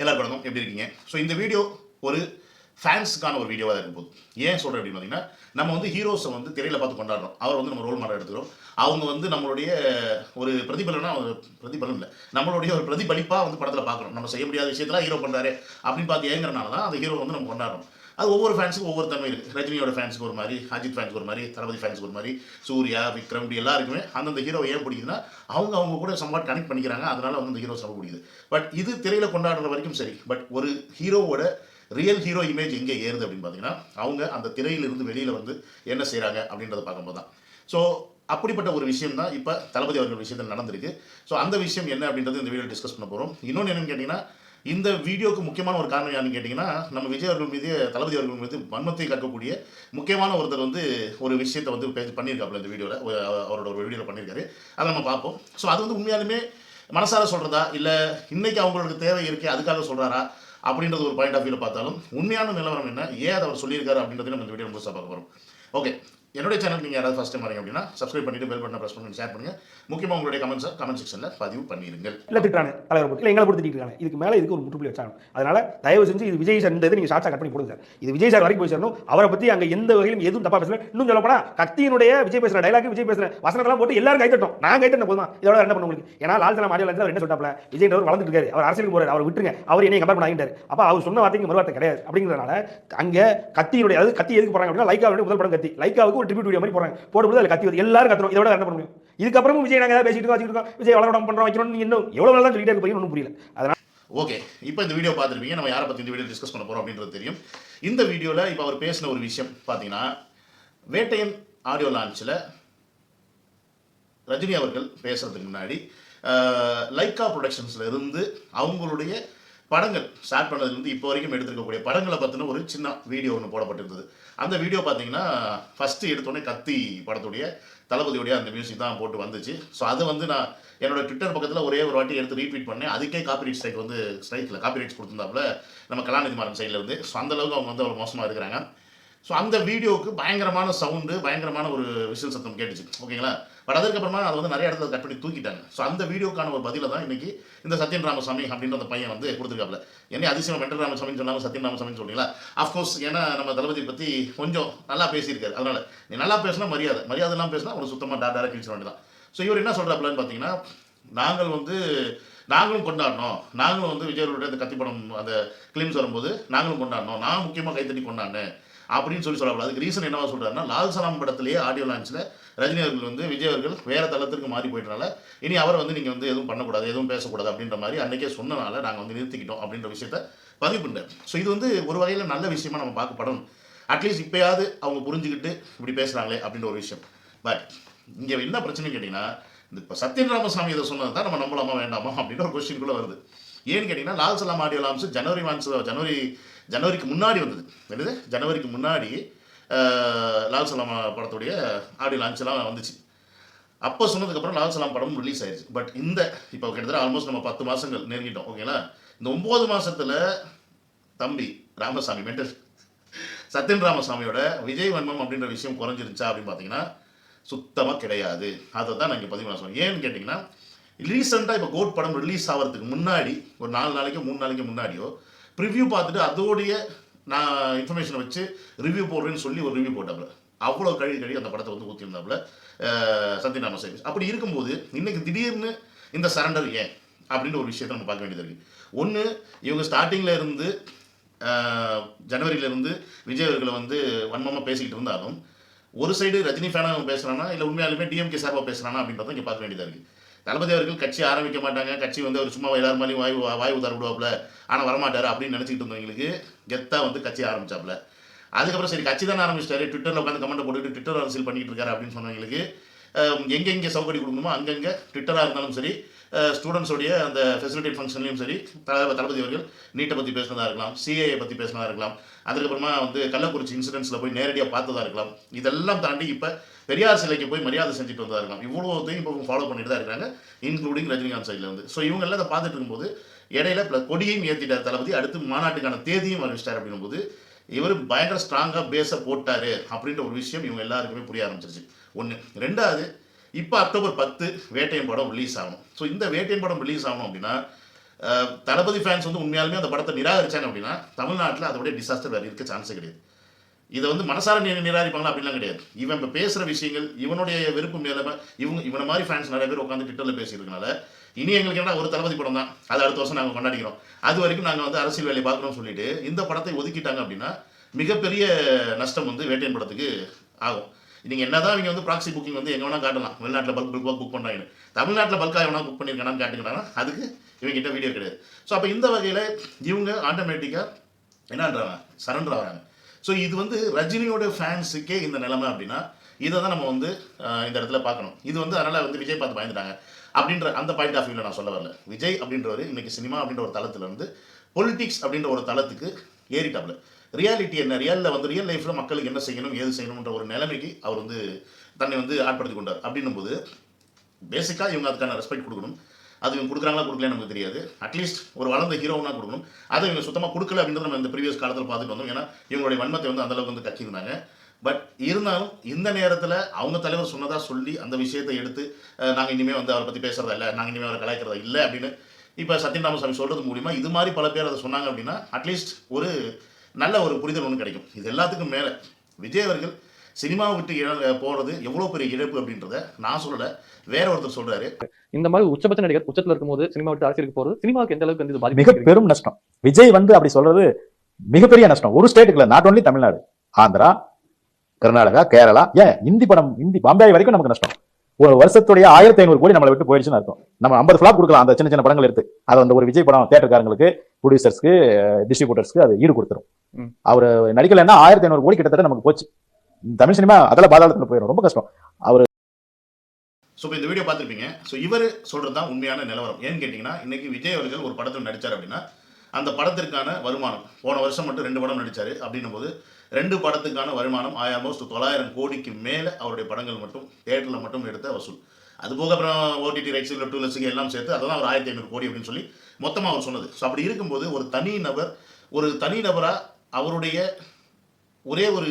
எல்லாருக்கும் வணக்கம். எப்படி இருக்கீங்க? ஸோ இந்த வீடியோ ஒரு ஃபேன்ஸுக்கான ஒரு வீடியோவாக இருக்கும் போது ஏன் சொல்கிறேன் அப்படின்னு பார்த்தீங்கன்னா நம்ம வந்து ஹீரோஸை வந்து திரையில் பார்த்து கொண்டாடுறோம். அவர் வந்து நம்ம ரோல் மாடல் எடுத்துக்கிறோம். அவங்க வந்து நம்மளுடைய ஒரு பிரதிபலனா ஒரு பிரதிபலன் இல்லை. நம்மளுடைய ஒரு பிரதிபலிப்பாக வந்து படத்தில் பார்க்குறோம். நம்ம செய்ய முடியாத விஷயத்தெல்லாம் ஹீரோ பண்ணுறாரு அப்படின்னு பார்த்து ஏங்குறனால தான் அந்த ஹீரோ வந்து நம்ம கொண்டாடுறோம். அது ஒவ்வொரு ஃபேன்ஸுக்கும் ஒவ்வொரு தன்மை இருக்குது ரஜினியோட ஃபேன்ஸுக்கு ஒரு மாதிரி அஜித் ஃபேன்ஸுக்கு ஒரு மாதிரி தளபதி ஃபேன்ஸுக்கு ஒரு மாதிரி சூர்யா விக்ரம் இப்படி எல்லாருக்குமே அந்தந்த ஹீரோ ஏன் பிடிக்குதுன்னா அவங்க அவங்க கூட சம்பாட் கனெக்ட் பண்ணிக்கிறாங்க அதனால வந்து அந்த ஹீரோ ரொம்ப பிடிக்குது. பட் இது திரையில கொண்டாடுற வரைக்கும் சரி. பட் ஒரு ஹீரோவோட ரியல் ஹீரோ இமேஜ் எங்கே ஏறுது அப்படின்னு பார்த்தீங்கன்னா அவங்க அந்த திரையிலிருந்து வெளியில் வந்து என்ன செய்கிறாங்க அப்படின்றத பார்க்கும்போது தான். ஸோ அப்படிப்பட்ட ஒரு விஷயம் தான் இப்போ தளபதி அவர்கள் விஷயத்தில் நடந்திருக்கு. ஸோ அந்த விஷயம் என்ன அப்படின்றது இந்த வீடியோ டிஸ்கஸ் பண்ண போகிறோம் இன்னொன்று என்னன்னு கேட்டிங்கன்னா இந்த வீடியோக்கு முக்கியமான ஒரு காரணம் யாருன்னு கேட்டிங்கன்னா நம்ம விஜய் அவர்கள் மீது தளபதி அவர்கள் மீது வன்மத்தை கற்கக்கூடிய முக்கியமான ஒருத்தர் வந்து ஒரு விஷயத்தை வந்து பேசி பண்ணியிருக்காப்புல இந்த வீடியோவில் அவரோட ஒரு வீடியோவில் பண்ணியிருக்காரு. அதை நம்ம பார்ப்போம். ஸோ அது வந்து உண்மையாலுமே மனசார சொல்கிறதா இல்லை இன்னைக்கு அவங்களுக்கு தேவை இருக்கே அதுக்காக சொல்கிறாரா அப்படின்றது ஒரு பாயிண்ட் ஆஃப் வியூவில் பார்த்தாலும் உண்மையான நிலவரம் என்ன? ஏன் அதை அவர் சொல்லியிருக்காரு அப்படின்றதையும் நம்ம இந்த வீடியோ முழுசாக பார்க்க போகிறோம் ஓகே என்னுடைய சேனல் நீங்கள் யாராவது ஃபஸ்ட் டைம் வரீங்க அப்படின்னா சப்ஸ்கிரைப் பண்ணிட்டு பெல் பட்டனை ப்ரெஸ் பண்ணி ஷேர் பண்ணுங்க. முக்கியமாக உங்களுடைய கமெண்ட்ஸை கமெண்ட் செக்ஷனில் பதிவு பண்ணிடுங்கள் இல்லை திட்டானு தலைவர் இல்லை எங்களை போட்டு இருக்காங்க இதுக்கு மேலே இதுக்கு ஒரு முற்றுப்புள்ளி வச்சாங்க அதனால தயவு செஞ்சு இது விஜய் சார் இந்த இது நீங்கள் ஷார்ட்ஸாக கட் பண்ணி போடுங்க சார். இது விஜய் சார் வரைக்கும் போய் சேரணும். அவரை பற்றி அங்கே எந்த வகையிலும் எதுவும் தப்பாக பேசல. இன்னும் சொல்ல போனா கத்தியினுடைய விஜய் பேசுகிற டைலாக் விஜய் பேசுகிற வசனத்தெல்லாம் போட்டு எல்லாரும் கைத்தட்டோம் நான் கைத்தட்ட போதுமா? இதோட என்ன பண்ண உங்களுக்கு ஏன்னா லால் சலாம் ஆடியோ என்ன சொல்லிட்டாப்ல விஜய் அவர் வளர்ந்துட்டு இருக்காரு. அவர் அரசியலுக்கு போறாரு. அவர் விட்டுருங்க. அவர் என்னை கம்பேர் பண்ணாங்கிட்டாரு அப்போ அவர் சொன்ன வார்த்தைக்கு மறுவார்த்தை கிடையாது. அப்படிங்கிறதுனால அங்கே கத்தியினுடைய அது கத்தி எதுக்கு போறாங்க அப்படின்னா லைக்காவுடைய முதல் படம் கத்தி. லைக்காவுக்கு ஒரு ட்ரிபியூட் வீடியோ மாதிரி போறாங்க போடும்போது அதில் கத்தி வருது. எல்லாரும் கத்துறோம் இதோட என்ன பண்ண முடியும்? இதுக்கப்புறமும் விஜய் நாங்கள் ஏதாவது பேசிட்டு இருக்கோம் விஜய் வளரடம் பண்றோம் வைக்கணும் நீங்க இன்னும் எவ்வளவு நாள் தான் சொல்லிட்டு ஒன்றும் புரியல. அதனால ஓகே. இப்போ இந்த வீடியோ பார்த்துருப்பீங்க. நம்ம யாரை பற்றி இந்த வீடியோ டிஸ்கஸ் பண்ண போகிறோம் அப்படின்றது தெரியும். இந்த வீடியோவில் இப்போ அவர் பேசின ஒரு விஷயம் பார்த்தீங்கன்னா வேட்டையன் ஆடியோ லான்ச்சில் ரஜினி அவர்கள் பேசுறதுக்கு முன்னாடி லைக்கா ப்ரொடக்ஷன்ஸ்ல இருந்து அவங்களுடைய படங்கள் ஸ்டார்ட் பண்ணதுலேருந்து இப்போ வரைக்கும் எடுத்திருக்கக்கூடிய படங்களை பற்றின ஒரு சின்ன வீடியோ ஒன்று போடப்பட்டிருந்தது. அந்த வீடியோ பார்த்தீங்கன்னா ஃபஸ்ட்டு எடுத்தோடனே கத்தி படத்துடைய தளபதியுடைய அந்த மியூசிக் தான் போட்டு வந்துச்சு. ஸோ அது வந்து நான் என்னோட ட்விட்டர் பக்கத்தில் ஒரே ஒரு வாட்டி எடுத்து ரீட்வீட் பண்ணேன். அதுக்கே காப்பிரைட் ஸ்ட்ரைக் வந்து ஸ்ட்ரைக்கில் காப்பிரைட்ஸ் கொடுத்துருந்தாப்புல நம்ம கலாநிதி மாறன் சைடில் இருந்து. ஸோ அந்தளவுக்கு அவங்க வந்து அவ்வளோ மோசமாக இருக்கிறாங்க. ஸோ அந்த வீடியோவுக்கு பயங்கரமான சவுண்டு பயங்கரமான ஒரு விஷயம் சத்தம் கேட்டுச்சு. ஓகேங்களா? பட் அதுக்கப்புறமா அதை வந்து நிறைய இடத்துல கட் பண்ணி தூக்கிட்டாங்க. ஸோ அந்த வீடியோக்கான ஒரு பதிலை தான் இன்னைக்கு இந்த சத்யன் ராமசாமி அப்படின்ற அந்த பையன் வந்து கொடுத்துருக்காப்ல என்ன அதிசயம் வெங்கட் ராமசாமின்னு சொன்னாலும் சத்யன் ராமசாமின்னு சொன்னீங்களா? அஃப்கோர்ஸ் ஏன்னா நம்ம தளபதி பற்றி கொஞ்சம் நல்லா பேசியிருக்காரு. அதனால நீ நல்லா பேசினா மரியாதை. மரியாதை பேசினா ஒரு சுத்தமாக டா டேரக்ட் கிழிச்சிட வேண்டியதான் ஸோ இவர் என்ன சொல்கிறாப்லன்னு பார்த்தீங்கன்னா நாங்கள் வந்து நாங்களும் கொண்டாடினோம் நாங்களும் வந்து விஜயருடைய அந்த கத்திப்படம் அந்த கிளிம்ஸ் வரும்போது நாங்களும் கொண்டாடினோம் நான் முக்கியமாக கைத்தட்டி கொண்டாடினேன். அப்படின்னு சொல்லி சொல்லக்கூடாது. அதுக்கு ரீசன் என்னவா சொல்கிறாருன்னா லால் சலாம் படத்திலேயே ஆடியோ லான்ச்சில் ரஜினி அவர்கள் வந்து விஜய் அவர்கள் வேறு தளத்திற்கு மாறி போயிட்டனால இனி அவரை வந்து நீங்கள் வந்து எதுவும் பண்ணக்கூடாது எதுவும் பேசக்கூடாது அப்படின்ற மாதிரி அன்றைக்கே சொன்னனால நாங்கள் வந்து நிறுத்திக்கிட்டோம் அப்படின்ற விஷயத்த பதிவு பண்ணேன் ஸோ இது வந்து ஒரு வகையில் நல்ல விஷயமா நம்ம பார்க்கப்படணும். அட்லீஸ்ட் இப்பயாவது அவங்க புரிஞ்சுக்கிட்டு இப்படி பேசுகிறாங்களே அப்படின்ற ஒரு விஷயம். பட் இங்கே என்ன பிரச்சனைன்னு கேட்டிங்கன்னா இந்த இப்போ சத்யன் ராமசாமி இதை சொன்னது தான் நம்ம நம்பலாமா வேண்டாமா அப்படின்னு ஒரு கொஸ்டின் கூட வருது. ஏன்னு கேட்டிங்கன்னா லால் சலாம் ஆடியோ லாம்ஸ் ஜனவரி மாதம் ஜனவரி ஜனவரிக்கு முன்னாடி வந்தது. என்னது? ஜனவரிக்கு முன்னாடி லால் சலாம் படத்துடைய ஆடியோ லான்ச்லாம் வந்துச்சு. அப்போ சொன்னதுக்கப்புறம் லால் சலாம் படம் ரிலீஸ் ஆயிடுச்சு பட் இந்த இப்போ கிட்டத்தட்ட ஆல்மோஸ்ட் நம்ம பத்து மாதங்கள் நெருங்கிட்டோம் ஓகேங்களா இந்த ஒம்பது மாதத்தில் தம்பி ராமசாமி மென்டல் சத்யன் ராமசாமியோட விஜய் வன்மம் அப்படின்ற விஷயம் குறைஞ்சிருச்சா அப்படின்னு பார்த்தீங்கன்னா சுத்தமாக கிடையாது. அதை தான் நான் இங்கே பதிவு பண்ண சொல்றேன் ஏன்னு கேட்டிங்கன்னா ரீசெண்டாக இப்போ கோட் படம் ரிலீஸ் ஆகிறதுக்கு முன்னாடி ஒரு நாலு நாளைக்கோ மூணு நாளைக்கு முன்னாடியோ ப்ரிவ்யூ பார்த்துட்டு அதோடைய நான் இன்ஃபர்மேஷனை வச்சு ரிவ்யூ போடுறேன்னு சொல்லி ஒரு ரிவ்யூ போட்டாப்புல. அவ்வளோ கழுவி கழுவி அந்த படத்தை வந்து ஊற்றியிருந்தாப்புல சத்யநாம சர்வீஸ் அப்படி இருக்கும்போது இன்னைக்கு திடீர்னு இந்த சரண்டர் ஏன்? அப்படின்னு ஒரு விஷயத்தை நம்ம பார்க்க வேண்டியது இருக்குது ஒன்று இவங்க ஸ்டார்டிங்கில் இருந்து ஜனவரியிலேருந்து விஜய் அவர்களை வந்து வன்மமாக பேசிக்கிட்டு இருந்தாலும் ஒரு சைடு ரஜினி ஃபேனாக பேசுகிறானா இல்லை உண்மையாலுமே டிஎம்கே சார்பாக பேசுகிறானா அப்படின்றத இங்கே பார்க்க வேண்டியதாக இருக்குது தளபதி அவர்கள் கட்சி ஆரம்பிக்க மாட்டாங்க. கட்சி வந்து அவர் சும்மா எல்லாரும் மேலேயும் வாய் வாய் உதார விடுவாப்புல. ஆனால் வரமாட்டார் அப்படின்னு நினச்சிக்கிட்டு இருந்தவங்களுக்கு கெத்தாக வந்து கட்சி ஆரம்பிச்சாப்புல. அதுக்கப்புறம் சரி கட்சி தான் ஆரம்பிச்சிட்டாரு. ட்விட்டரில் உட்காந்து கமெண்ட் போட்டுட்டு ட்விட்டர் அரசியல் பண்ணிட்டு இருக்காரு அப்படின்னு சொன்னவங்களுக்கு எங்கெங்கே சௌகரி கொடுக்கணுமோ அங்கங்கே ட்விட்டராக இருந்தாலும் சரி ஸ்டூடெண்ட்ஸோடைய அந்த ஃபெசிலிட்டேட் ஃபங்க்ஷன்லையும் சரி தளபதி தளபதி அவர்கள் நீட்டை பற்றி பேசினதாக இருக்கலாம் சிஏஏ பற்றி பேசினதாக இருக்கலாம் அதுக்கப்புறமா வந்து கள்ளக்குறிச்சி இன்சிடென்ட்ஸில் போய் நேரடியாக பார்த்ததாக இருக்கலாம் இதெல்லாம் தாண்டி இப்போ பெரியார் சிலைக்கு போய் மரியாதை செஞ்சுட்டு வந்ததாக இருக்கலாம். இவ்வளோத்தையும் இப்போ ஃபாலோ பண்ணிட்டு தான் இருக்காங்க இன்க்ளூடிங் ரஜினிகாந்த் சைடில் வந்து. ஸோ இவங்கெல்லாம் அதை பார்த்துட்டு இருக்கும்போது இடையில ப்ளஸ் கொடியையும் ஏற்றிட்டார் தளபதி அடுத்து மாநாட்டுக்கான தேதியும் அறிவிச்சிட்டார் அப்படிங்கும்போது இவர் பயங்கர ஸ்ட்ராங்காக பேஸை போட்டார் அப்படின்ற ஒரு விஷயம் இவங்க எல்லாருக்குமே புரிய ஆரம்பிச்சிருச்சு. ஒன்று ரெண்டாவது இப்போ அக்டோபர் பத்து வேட்டையன் படம் ரிலீஸ் ஆகணும். ஸோ இந்த வேட்டையன் படம் ரிலீஸ் ஆகணும் அப்படின்னா தளபதி ஃபேன்ஸ் வந்து உண்மையாலுமே அந்த படத்தை நிராகரிச்சாங்க அப்படின்னா தமிழ்நாட்டில் அதோடைய டிசாஸ்டர் வேறு இருக்க சான்ஸே கிடையாது. இதை வந்து மனசார நிராகரிப்பாங்களா அப்படிலாம் கிடையாது. இவன் இப்போ பேசுகிற விஷயங்கள் இவனுடைய வெறுப்பு மேலே இவங்க இவனை மாதிரி ஃபேன்ஸ் நிறைய பேர் உட்காந்து ட்விட்டரில் பேசியிருக்கனால இனி எங்களுக்கு என்ன ஒரு தளபதி படம் தான். அது அடுத்த வருஷம் நாங்கள் கொண்டாடிக்கிறோம். அது வரைக்கும் நாங்கள் வந்து அரசியல் வேலையை பார்க்குறோம்னு சொல்லிட்டு இந்த படத்தை ஒதுக்கிட்டாங்க அப்படின்னா மிகப்பெரிய நஷ்டம் வந்து வேட்டையன் படத்துக்கு ஆகும். நீங்கள் என்ன தான் இவங்க வந்து ப்ராக்சி புக்கிங் வந்து எங்கே வேணால் காட்டலாம். வெளிநாட்டில் பல்க் பல்க் புக் பண்ணுறாங்க தமிழ்நாட்டில் பல்காக எவனா புக் பண்ணியிருக்கானான்னு காட்டுக்கிறானா அதுக்கு இவங்ககிட்ட வீடியோ கிடையாது. ஸோ அப்போ இந்த வகையில் இவங்க ஆட்டோமேட்டிக்காக என்னன்றாங்க? சரண்டர் ஆகிறாங்க. ஸோ இது வந்து ரஜினியோட ஃபேன்ஸுக்கே இந்த நிலைமை அப்படின்னா இதை தான் நம்ம வந்து இந்த இடத்துல பார்க்கணும். இது வந்து அதனால் வந்து விஜய் பார்த்து பயந்துட்டாங்க. அப்படின்ற அந்த பாயிண்ட் ஆஃப் வியூவில் நான் சொல்ல வரல. விஜய் அப்படின்றவர் இன்னைக்கு சினிமா அப்படின்ற ஒரு தளத்துலேருந்து பொலிட்டிக்ஸ் அப்படின்ற ஒரு தளத்துக்கு ஏறிட்டாப்ல. ரியாலிட்டி என்ன? ரியலில் வந்து ரியல் லைஃப்பில் மக்களுக்கு என்ன செய்யணும் ஏது செய்யணுன்ற ஒரு நிலைமைக்கு அவர் வந்து தன்னை வந்து ஆட்படுத்தி கொண்டார். அப்படின்னும் போது பேசிக்காக இவங்க அதுக்கான ரெஸ்பெக்ட் கொடுக்கணும். அது இவங்க கொடுக்குறாங்களா கொடுக்கல நமக்கு தெரியாது. அட்லீஸ்ட் ஒரு வளர்ந்த ஹீரோனா கொடுக்கணும். அதை இவங்க சுத்தமாக கொடுக்கல அப்படின்றத நம்ம இந்த ப்ரீவியஸ் காலத்தில் பார்த்துட்டு வந்தோம். ஏன்னா இவங்களுடைய வன்மத்தை வந்து அந்தளவுக்கு வந்து கக்கியிருந்தாங்க பட் இருந்தாலும் இந்த நேரத்தில் அவங்க தலைவர் சொன்னதாக சொல்லி அந்த விஷயத்தை எடுத்து நாங்கள் இனிமேல் வந்து அவரை பற்றி பேசுறதா இல்லை நாங்கள் இனிமேல் அவரை கலாய்க்கிறதா இல்லை அப்படின்னு இப்போ சத்யநாமசாமி சொல்கிறது மூலிமா இது மாதிரி பல பேர் அதை சொன்னாங்க அப்படின்னா அட்லீஸ்ட் ஒரு நல்ல ஒரு புரிதல் ஒன்று கிடைக்கும். இது எல்லாத்துக்கும் மேலே. விஜய் அவர்கள் சினிமாவை விட்டு இழ போகிறது எவ்வளோ பெரிய இழப்பு அப்படின்றத நான் சொல்லலை. வேற ஒருத்தர் சொல்கிறாரு இந்த மாதிரி உச்சபட்ச நடிகர் உச்சத்துல இருக்கும்போது சினிமா விட்டு அரசியலுக்கு போறது சினிமாவுக்கு எந்த அளவுக்கு வந்து மிக பெரும் நஷ்டம். விஜய் வந்து அப்படி சொல்றது மிகப்பெரிய நஷ்டம். ஒரு ஸ்டேட்டுக்குள்ள நாட் ஒன்லி தமிழ்நாடு ஆந்திரா கர்நாடகா கேரளா ஏன்? இந்தி படம் இந்தி பாம்பே வரைக்கும் நமக்கு நஷ்டம். ஒரு வருஷத்துடைய ஆயிரத்தி ஐநூறு கோடி நம்மளை விட்டு போயிடுச்சுன்னு அர்த்தம். நம்ம ஐம்பது ஃபிளாப் கொடுக்கலாம் அந்த சின்ன சின்ன படங்கள் எடுத்து. அது அந்த ஒரு விஜய் படம் தேட்டருக்காரங்களுக்கு ப்ரொடியூசர்ஸ்க்கு டிஸ்ட்ரிபியூட்டர்ஸ்க்கு அது ஈடு கொடுத்துரும். அவர் நடிக்கலைன்னா ஆயிரத்தி ஐநூறு கோடி கிட்டத்தட்ட நமக்கு போச்சு. தமிழ் சினிமா அதில் பாதாளத்துல போயிடும் ரொம்ப கஷ்டம். ஸோ இப்போ இந்த வீடியோ பார்த்துருப்பீங்க. ஸோ இவர் சொல்கிறது தான் உண்மையான நிலவரம். ஏன்னு கேட்டிங்கன்னா இன்னைக்கு விஜய் அவர்கள் ஒரு படத்தில் நடித்தார் அப்படின்னா அந்த படத்திற்கான வருமானம் போன வருஷம் மட்டும் ரெண்டு படம் நடித்தார் அப்படின்னும் போது ரெண்டு படத்துக்கான வருமானம் ஆல்மோஸ்ட் தொள்ளாயிரம் கோடிக்கு மேலே அவருடைய படங்கள் மட்டும் தேட்டரில் மட்டும் எடுத்த வசூல். அது போக அப்புறம் ஓடிடி ரைட்ஸ் இல்லை டூலர்ஸுக்கு எல்லாம் சேர்த்து அதெல்லாம் ஒரு ஆயிரத்தி ஐநூறு கோடி அப்படின்னு சொல்லி மொத்தமாக அவர் சொன்னது. ஸோ அப்படி இருக்கும்போது ஒரு தனி நபர் ஒரு தனி நபராக அவருடைய ஒரே ஒரு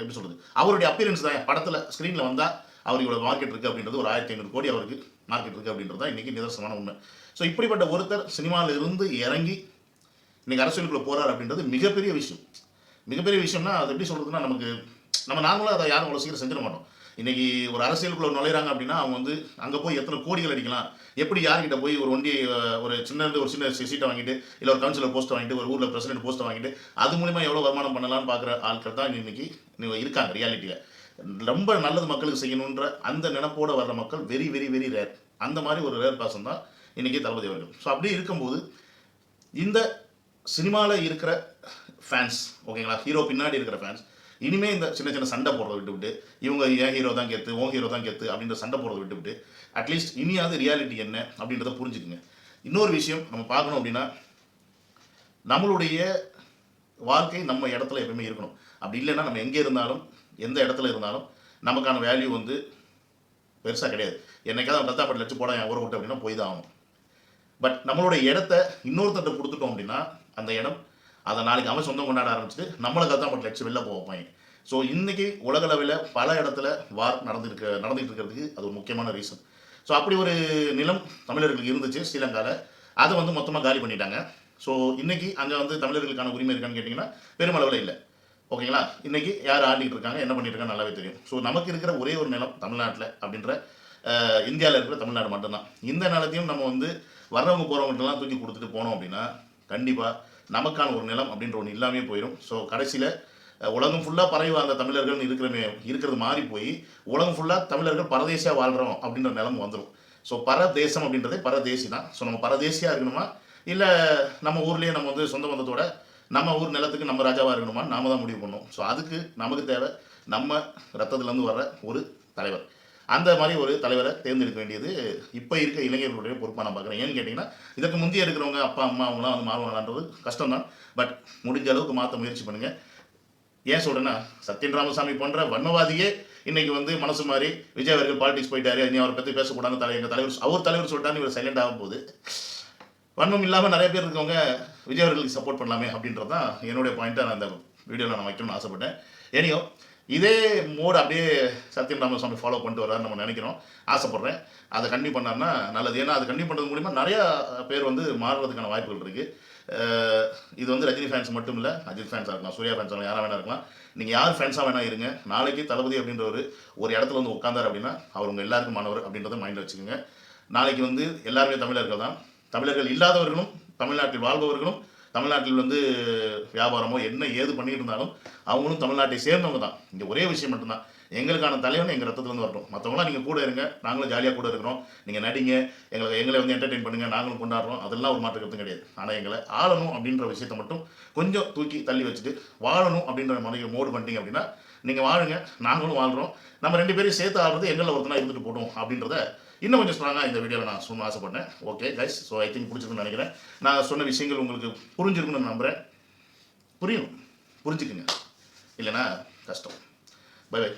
எப்படி சொல்கிறது அவருடைய அப்பியரன்ஸ் தான். படத்தில் ஸ்க்ரீனில் வந்தால் அவர் இவ்வளோ மார்க்கெட் இருக்குது அப்படின்றது ஒரு ஆயிரத்தி ஐநூறு கோடி அவருக்கு மார்க்கெட் இருக்குது அப்படின்றது தான் இன்றைக்கி நிதர்சனமான உண்மை. ஸோ இப்படிப்பட்ட ஒருத்தர் சினிமாவிலிருந்து இறங்கி இன்றைக்கி அரசியலுக்குள்ளே போகிறார் அப்படின்றது மிகப்பெரிய விஷயம். மிகப்பெரிய விஷயம்னா அது எப்படி சொல்கிறதுனா நமக்கு நம்ம நாங்களும் அதை யாரும் அவ்வளோ சீக்கிரம் செஞ்சிட மாட்டோம். இன்னைக்கு ஒரு அரசியலுக்குள்ளே நுழையிறாங்க அப்படின்னா அவங்க வந்து அங்கே போய் எத்தனை கோடிகள் அடிக்கலாம்? எப்படி யார்கிட்ட போய் ஒரு ஒண்டி ஒரு சின்ன ஒரு சின்ன சீட்டை வாங்கிட்டு இல்லை ஒரு கவுன்சிலர் போஸ்ட்டை வாங்கிட்டு ஒரு ஊரில் பிரசிடென்ட் போஸ்ட்டை வாங்கிட்டு அது மூலிமா எவ்வளோ வருமானம் பண்ணலாம்னு பார்க்குற ஆட்கள் தான் இன்னைக்கு இன்னைக்கு இருக்காங்க ரியாலிட்டியில் ரொம்ப நல்லது மக்களுக்கு செய்யணுன்ற அந்த நினப்போடு வர்ற மக்கள் வெரி வெரி வெரி ரேர் அந்த மாதிரி ஒரு ரேர் பர்சன் தான் இன்னைக்கு தளபதி அவர்கள். ஸோ அப்படி இருக்கும்போது இந்த சினிமாவில் இருக்கிற ஃபேன்ஸ் ஓகேங்களா? ஹீரோ பின்னாடி இருக்கிற ஃபேன்ஸ் இனிமே இந்த சின்ன சின்ன சண்டை போடுறத விட்டு விட்டு இவங்க ஏன் ஹீரோ தான் கெத்து ஓ ஹீரோ தான் கெத்து அப்படின்ற சண்டை போடுறத விட்டு விட்டு அட்லீஸ்ட் இனியாவது ரியாலிட்டி என்ன அப்படின்றத புரிஞ்சுக்குங்க. இன்னொரு விஷயம் நம்ம பார்க்கணும் அப்படின்னா நம்மளுடைய வாழ்க்கை நம்ம இடத்துல எப்பவுமே இருக்கணும். அப்படி இல்லைன்னா நம்ம எங்கே இருந்தாலும் எந்த இடத்துல இருந்தாலும் நமக்கான வேல்யூ வந்து பெருசாக கிடையாது. என்னைக்காவது அவன் பத்தாப்பட்டு லட்சம் போட என் ஊரை விட்டு அப்படின்னா போய் தான் ஆகணும். பட் நம்மளுடைய இடத்த இன்னொருத்தர்ட்ட கொடுத்துட்டோம் அப்படின்னா அந்த இடம் அதை நாளைக்கு அவன் சொந்தம் கொண்டாட ஆரம்பிச்சுட்டு நம்மளுக்கு தான் பட் லட்சம் வெளில போவாங்க ஸோ இன்னைக்கு உலகளவில் பல இடத்துல வார் நடந்துருக்க நடந்துகிட்டு இருக்கிறதுக்கு அது ஒரு முக்கியமான ரீசன் ஸோ அப்படி ஒரு நிலம் தமிழர்களுக்கு இருந்துச்சு ஸ்ரீலங்காவில் அதை வந்து மொத்தமாக காலி பண்ணிட்டாங்க. ஸோ இன்னைக்கு அங்கே வந்து தமிழர்களுக்கான உரிமை இருக்கான்னு கேட்டிங்கன்னா பெருமளவில் இல்லை. ஓகேங்களா இன்னைக்கு யார் ஆடிட்டு இருக்காங்க என்ன பண்ணிட்டு இருக்காங்க நல்லாவே தெரியும். ஸோ நமக்கு இருக்கிற ஒரே ஒரு நிலம் தமிழ்நாட்டில் அப்படின்ற இந்தியாவில் இருக்கிற தமிழ்நாடு மட்டும்தான். இந்த நிலத்தையும் நம்ம வந்து வர்றவங்க போகிறவங்கள்ட்டலாம் தூக்கி கொடுத்துட்டு போனோம் அப்படின்னா கண்டிப்பாக நமக்கான ஒரு நிலம் அப்படின்ற ஒன்று இல்லாமே போயிடும் ஸோ கடைசியில் உலகம் ஃபுல்லாக பரவி வாழ்ந்த தமிழர்கள் இருக்கிறமே இருக்கிறது மாறி போய் உலகம் ஃபுல்லாக தமிழர்கள் பரதேசியாக வாழ்கிறோம் அப்படின்ற நிலம் வந்துடும் ஸோ பரதேசம் அப்படின்றதே பரதேசி தான். ஸோ நம்ம பரதேசியாக இருக்கணுமா? இல்லை நம்ம ஊர்லேயே நம்ம வந்து சொந்த பந்தத்தோட நம்ம ஊர் நிலத்துக்கு நம்ம ராஜாவாக இருக்கணுமா நாம தான் முடிவு பண்ணோம் ஸோ அதுக்கு நமக்கு தேவை நம்ம ரத்தத்துலேருந்து வர்ற ஒரு தலைவர். அந்த மாதிரி ஒரு தலைவரை தேர்ந்தெடுக்க வேண்டியது இப்போ இருக்க இளைஞர்களுடைய பொறுப்பாக நான் பார்க்குறேன். ஏன்னு கேட்டிங்கன்னா இதற்கு முந்தைய இருக்கிறவங்க அப்பா அம்மா அவங்களாம் வந்து மாறுவாங்களான்றது கஷ்டம் தான் பட் முடிஞ்ச அளவுக்கு மாற்ற முயற்சி பண்ணுங்கள் ஏன் சொல்கிறேன்னா சத்யன் ராமசாமி போன்ற வன்மவாதியே இன்னைக்கு வந்து மனசு மாதிரி விஜய் அவர்கள் பாலிடிக்ஸ் போயிட்டாரு நீ அவரை பற்றி பேசக்கூடாது தலை எங்கள் தலைவர் அவர் தலைவர் சொல்லிட்டாரு இவர் சைலண்ட் ஆகும்போது வன்மம் இல்லாமல் நிறைய பேர் இருக்கவங்க விஜய் அவர்களுக்கு சப்போர்ட் பண்ணலாமே அப்படின்றது தான் என்னுடைய பாயிண்ட்டை நான் அந்த வீடியோவில் நான் வைக்கணும்னு ஆசைப்பட்டேன் ஏனியோ இதே மோடு அப்படியே சத்யம் ராமசாமி ஃபாலோ பண்ணிட்டு வர்றாரு நம்ம நினைக்கிறோம். ஆசைப்பட்றேன். அதை கண்டினியூ பண்ணார்னா நல்லது. ஏன்னா அது கண்டினியூ பண்ணுறது மூலிமா நிறையா பேர் வந்து மாறுறதுக்கான வாய்ப்புகள் இருக்குது இது வந்து ரஜினி ஃபேன்ஸ் மட்டும் இல்லை அஜித் ஃபேன்ஸாக இருக்கலாம் சூர்யா ஃபேன்ஸாக யாராக வேணா இருக்கலாம். நீங்கள் யார் ஃபேன்ஸாக வேணா இருங்க. நாளைக்கு தளபதி அப்படின்றவர் ஒரு இடத்துல வந்து உட்காந்தார் அப்படின்னா அவர் உங்கள் எல்லாருக்கும் மாணவர் அப்படின்றத மைண்டில் வச்சுக்கோங்க. நாளைக்கு வந்து எல்லாருமே தமிழர்கள் தான். தமிழர்கள் இல்லாதவர்களும் தமிழ்நாட்டில் வாழ்பவர்களும் தமிழ்நாட்டில் வந்து வியாபாரமோ என்ன ஏது பண்ணிட்டு இருந்தாலும் அவங்களும் தமிழ்நாட்டை சேர்ந்தவங்க தான். இங்கே ஒரே விஷயம் மட்டும்தான். எங்களுக்கான தலைவன் எங்கள் ரத்தத்துலேருந்து வரட்டும். மற்றவங்களாம் நீங்கள் கூட இருங்க. நாங்களும் ஜாலியாக கூட இருக்கிறோம். நீங்கள் நடிங்க. எங்களை எங்களை வந்து என்டர்டெயின் பண்ணுங்கள் நாங்களும் கொண்டாடுறோம். அதெல்லாம் ஒரு மாற்று கருத்தும் கிடையாது. ஆனால் எங்களை ஆளணும் அப்படின்ற விஷயத்தை மட்டும் கொஞ்சம் தூக்கி தள்ளி வச்சுட்டு வாழணும் அப்படின்ற மனைவி மோடு பண்ணிட்டீங்க அப்படின்னா நீங்கள் வாழுங்க. நாங்களும் வாழ்கிறோம் நம்ம ரெண்டு பேரும் சேர்த்து ஆடுறது எங்களில் ஒருத்தனா இருந்துட்டு போடும் அப்படின்றத இன்னும் கொஞ்சம் ஸ்ட்ராங்காக இந்த வீடியோவில் நான் சொல்ல ஆசைப்பட்டேன். Okay guys so I think பிடிச்சிருக்குன்னு நினைக்கிறேன். நான் சொன்ன விஷயங்கள் உங்களுக்கு புரிஞ்சிருக்குன்னு நான் நம்புகிறேன் புரியும். புரிஞ்சுக்குங்க. இல்லைன்னா கஷ்டம். By by